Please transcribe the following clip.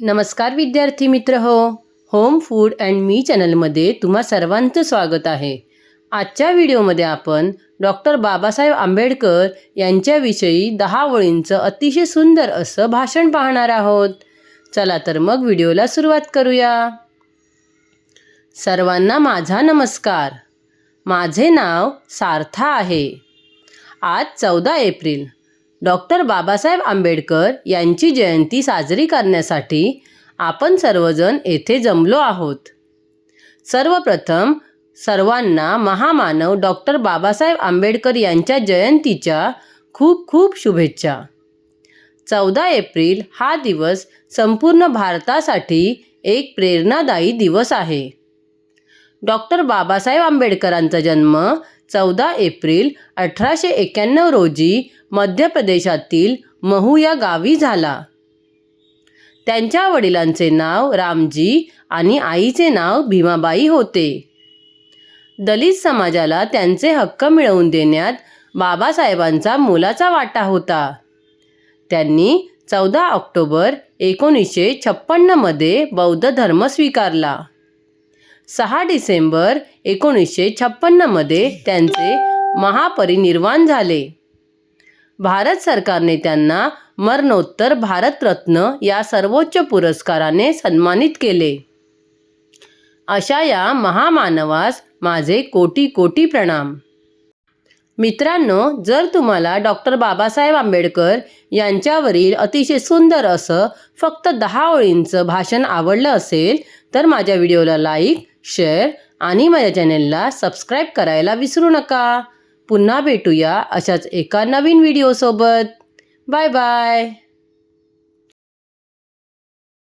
नमस्कार विद्यार्थी मित्र हो. होम फूड अँड मी चॅनलमध्ये तुम्हा सर्वांचं स्वागत आहे. आजच्या व्हिडिओमध्ये आपण डॉक्टर बाबासाहेब आंबेडकर यांच्याविषयी दहा ओळींचं अतिशय सुंदर असं भाषण पाहणार आहोत. चला तर मग व्हिडिओला सुरुवात करूया. सर्वांना माझा नमस्कार. माझे नाव सार्था आहे. आज चौदा एप्रिल. डॉक्टर बाबासाहेब आंबेडकर यांची जयंती साजरी करण्यासाठी आपण सर्वजण येथे जमलो आहोत. सर्वप्रथम सर्वांना महामानव डॉक्टर बाबासाहेब आंबेडकर यांच्या जयंतीच्या खूप खूप शुभेच्छा. चौदा एप्रिल हा दिवस संपूर्ण भारतासाठी एक प्रेरणादायी दिवस आहे. डॉक्टर बाबासाहेब आंबेडकरांचा जन्म चौदा एप्रिल अठराशे एक्याण्णव रोजी मध्य प्रदेशातील महू या गावी झाला. त्यांच्या वडिलांचे नाव रामजी आणि आईचे नाव भीमाबाई होते. दलित समाजाला त्यांचे हक्क मिळवून देण्यात बाबासाहेबांचा मोलाचा वाटा होता. त्यांनी चौदा ऑक्टोबर एकोणीसशे छप्पन्नमध्ये बौद्ध धर्म स्वीकारला. सहा डिसेंबर एकोणीसशे छप्पन्नमध्ये त्यांचे महापरिनिर्वाण झाले. भारत सरकारने त्यांना मरणोत्तर भारतरत्न या सर्वोच्च पुरस्काराने सन्मानित केले. अशा या महामानवास माझे कोटी कोटी प्रणाम. मित्रांनो जर तुम्हाला डॉक्टर बाबासाहेब आंबेडकर यांच्यावरील अतिशय सुंदर असं फक्त दहा ओळींचं भाषण आवडलं असेल तर माझ्या व्हिडिओला लाईक शेअर आणि माझ्या चॅनेलला सबस्क्राईब करायला विसरू नका. पुन्हा भेटूया अशाच एका नवीन व्हिडिओसोबत. Bye bye.